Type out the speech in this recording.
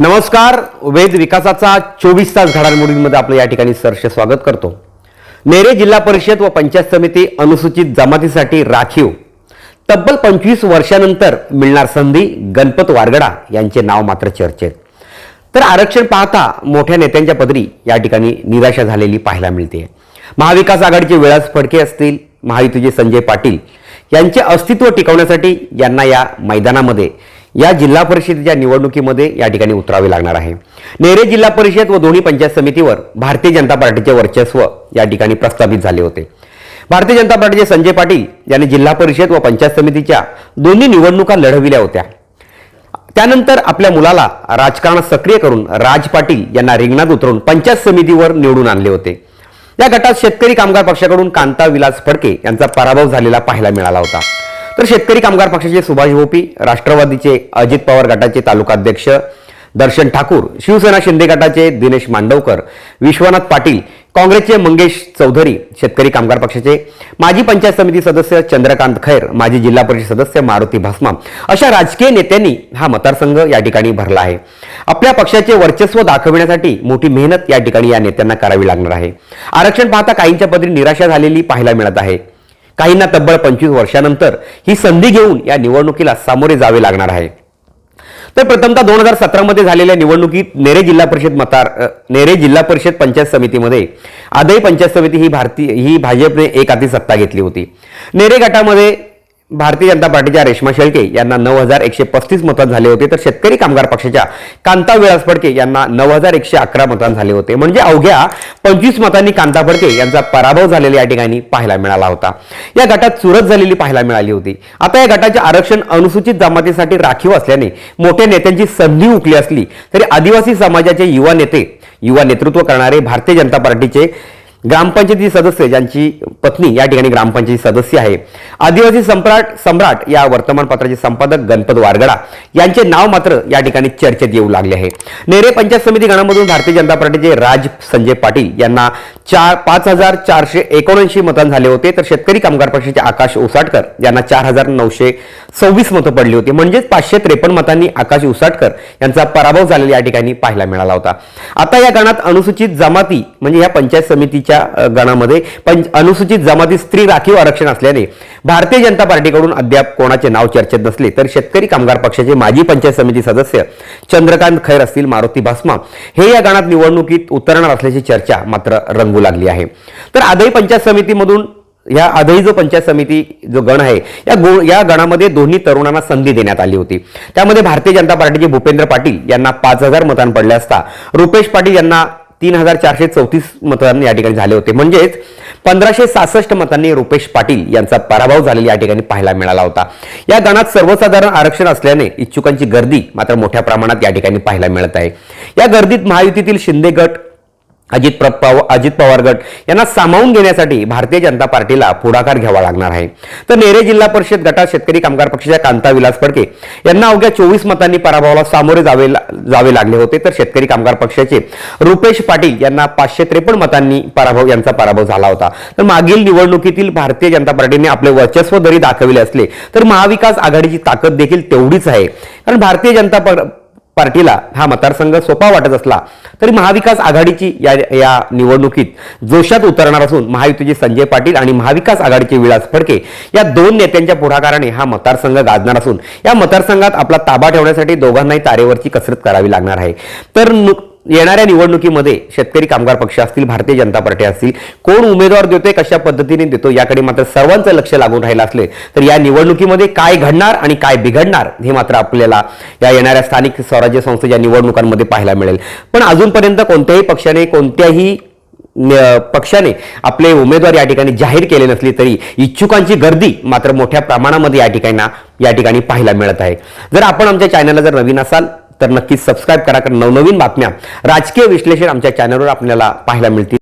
नमस्कार. वेद विकासाचा चोवीस तास घडामोडींमध्ये आपलं या ठिकाणी सरसे स्वागत करतो. नेरे जिल्हा परिषद व पंचायत समिती अनुसूचित जमातीसाठी राखीव. तब्बल पंचवीस वर्षानंतर मिळणार संधी गणपत वारगडा यांचे नाव मात्र चर्चेत. तर आरक्षण पाहता मोठ्या नेत्यांच्या पदरी या ठिकाणी निराशा झालेली पाहायला मिळते. महाविकास आघाडीचे विळास फडके असतील महायुतीचे संजय पाटील यांचे अस्तित्व टिकवण्यासाठी यांना या मैदानामध्ये या जिल्हा परिषदेच्या निवडणुकीमध्ये या ठिकाणी उतरावे लागणार आहे. नेरे जिल्हा परिषद व दोन्ही पंचायत समितीवर भारतीय जनता पार्टीचे वर्चस्व या ठिकाणी प्रस्थापित झाले होते. भारतीय जनता पार्टीचे संजय पाटील यांनी जिल्हा परिषद व पंचायत समितीच्या दोन्ही निवडणुका लढविल्या होत्या. त्यानंतर आपल्या मुलाला राजकारणात सक्रिय करून राज पाटील यांना रिंगणात उतरून पंचायत समितीवर निवडून आणले होते. या गटात शेतकरी कामगार पक्षाकडून कांता विलास फडके यांचा पराभव झालेला पाहायला मिळाला होता. तर शेतकरी कामगार पक्षाचे सुभाष भोपी राष्ट्रवादीचे अजित पवार गटाचे तालुकाध्यक्ष दर्शन ठाकूर शिवसेना शिंदे गटाचे दिनेश मांडवकर विश्वनाथ पाटील काँग्रेसचे मंगेश चौधरी शेतकरी कामगार पक्षाचे माजी पंचायत समिती सदस्य चंद्रकांत खैर माजी जिल्हा परिषद सदस्य मारुती भास्मा. अशा राजकीय नेत्यांनी हा मतदारसंघ या ठिकाणी भरला आहे. आपल्या पक्षाचे वर्चस्व दाखविण्यासाठी मोठी मेहनत या ठिकाणी या नेत्यांना करावी लागणार आहे. आरक्षण पाहता काहींच्या पदरी निराशा झालेली पाहायला मिळत आहे. काहींना तब्बल पंचवीस वर्षानंतर ही संधी घेऊन या निवडणुकीला सामोरे जावे लागणार आहे. तर प्रथमतः दोन हजार सतरामध्ये झालेल्या निवडणुकीत नेरे जिल्हा परिषद मतार नेरे जिल्हा परिषद पंचायत समितीमध्ये आदई पंचायत समिती ही भारतीय ही भाजपने एक हाती सत्ता घेतली होती. नेरे गटामध्ये भारतीय जनता पार्टीच्या रेश्मा शेळके यांना नऊ हजार एकशे पस्तीस मतदान झाले होते. तर शेतकरी कामगार पक्षाच्या कांता विलास फडके यांना नऊ हजार एकशे अकरा मतदान झाले होते. म्हणजे अवघ्या पंचवीस मतांनी कांता फडके यांचा पराभव झालेला या ठिकाणी पाहायला मिळाला होता. या गटात चुरत झालेली पाहायला मिळाली होती. आता या गटाचे आरक्षण अनुसूचित जमातीसाठी राखीव असल्याने मोठ्या नेत्यांची संधी उकली असली तरी आदिवासी समाजाचे युवा नेते युवा नेतृत्व करणारे भारतीय जनता पार्टीचे ग्रामपंचायती सदस्य ज्यांची पत्नी या ठिकाणी ग्रामपंचायती सदस्य आहे. आदिवासी सम्राट सम्राट या वर्तमानपत्राचे संपादक गणपत वारगडा यांचे नाव मात्र या ठिकाणी चर्चेत येऊ लागले आहे. नेरे पंचायत समिती गणामधून भारतीय जनता पार्टीचे राज संजय पाटील यांना चार पाच हजार चारशे एकोणऐंशी मतदान झाले होते. तर शेतकरी कामगार पक्षाचे आकाश उसाटकर यांना चार हजार नऊशे सव्वीस मतं पडली होती. म्हणजेच पाचशे त्रेपन्न मतांनी आकाश उसाटकर यांचा पराभव झालेला या ठिकाणी पाहायला मिळाला होता. आता या गणात अनुसूचित जमाती म्हणजे या पंचायत समिती च्या गणामध्ये पंच अनुसूचित जमाती स्त्री राखीव आरक्षण असल्याने भारतीय जनता पार्टीकडून अद्याप कोणाचे नाव चर्चेत नसले तर शेतकरी कामगार पक्षाचे माजी पंचायत समिती सदस्य चंद्रकांत खैर असतील मारुती भास्मा हे या गणात निवडणुकीत उतरणार असल्याची चर्चा मात्र रंगू लागली आहे. तर आदई पंचायत समितीमधून या आधही जो पंचायत समिती जो गण आहे या गो या गणामध्ये दोन्ही तरुणांना संधी देण्यात आली होती. त्यामध्ये भारतीय जनता पार्टीचे भूपेंद्र पाटील यांना पाच हजार मतदान पडले असता रुपेश पाटील यांना तीन हजार चारशे चौतीस मतदान या ठिकाणी झाले होते. म्हणजेच पंधराशे सहासष्ट मतांनी रुपेश पाटील यांचा पराभव झालेला या ठिकाणी पाहायला मिळाला होता. या गणात सर्वसाधारण आरक्षण असल्याने इच्छुकांची गर्दी मात्र मोठ्या प्रमाणात या ठिकाणी पाहायला मिळत आहे. या गर्दीत महायुतीतील शिंदे गट अजित प्र- पव अजित पवार गट यांना सामावून घेण्यासाठी भारतीय जनता पार्टीला पुढाकार घ्यावा लागणार आहे. तर नेरे जिल्हा परिषद गटात शेतकरी कामगार पक्षाच्या कांता विलास फडके यांना अवघ्या चोवीस मतांनी पराभवाला सामोरे जावे जावे लागले होते. तर शेतकरी कामगार पक्षाचे रुपेश पाटील यांना पाचशे त्रेपन्न मतांनी पराभव यांचा पराभव झाला होता. तर मागील निवडणुकीतील भारतीय जनता पार्टीने आपले वर्चस्व जरी दाखविले असले तर महाविकास आघाडीची ताकद देखील तेवढीच आहे. कारण भारतीय जनता पार्टीला हा मतदारसंघ सोपा वाटत असला तरी महाविकास आघाडीची या या निवडणुकीत जोशात उतरणार असून महायुतीचे संजय पाटील आणि महाविकास आघाडीचे विलास फडके या दोन नेत्यांच्या पुढाकाराने हा मतदारसंघ गाजणार असून या मतदारसंघात आपला ताबा ठेवण्यासाठी दोघांनाही तारेवरची कसरत करावी लागणार आहे. तर येणाऱ्या निवडणुकीमध्ये शेतकरी कामगार पक्ष असतील भारतीय जनता पार्टी असतील कोण उमेदवार देतोय कशा पद्धतीने देतो याकडे मात्र सर्वांचं लक्ष लागून राहिलं असले तर या निवडणुकीमध्ये काय घडणार आणि काय बिघडणार हे मात्र आपल्याला या येणाऱ्या स्थानिक स्वराज्य संस्थेच्या निवडणुकांमध्ये पाहायला मिळेल. पण अजूनपर्यंत कोणत्याही पक्षाने कोणत्याही पक्षाने आपले उमेदवार या ठिकाणी जाहीर केले नसले तरी इच्छुकांची गर्दी मात्र मोठ्या प्रमाणामध्ये या ठिकाणी या ठिकाणी पाहायला मिळत आहे. जर आपण आमच्या चॅनलला जर नवीन असाल तर नक्कीच सबस्क्राईब करा कारण नवनवीन बातम्या राजकीय विश्लेषण आमच्या चॅनलवर आपल्याला पाहायला मिळतील.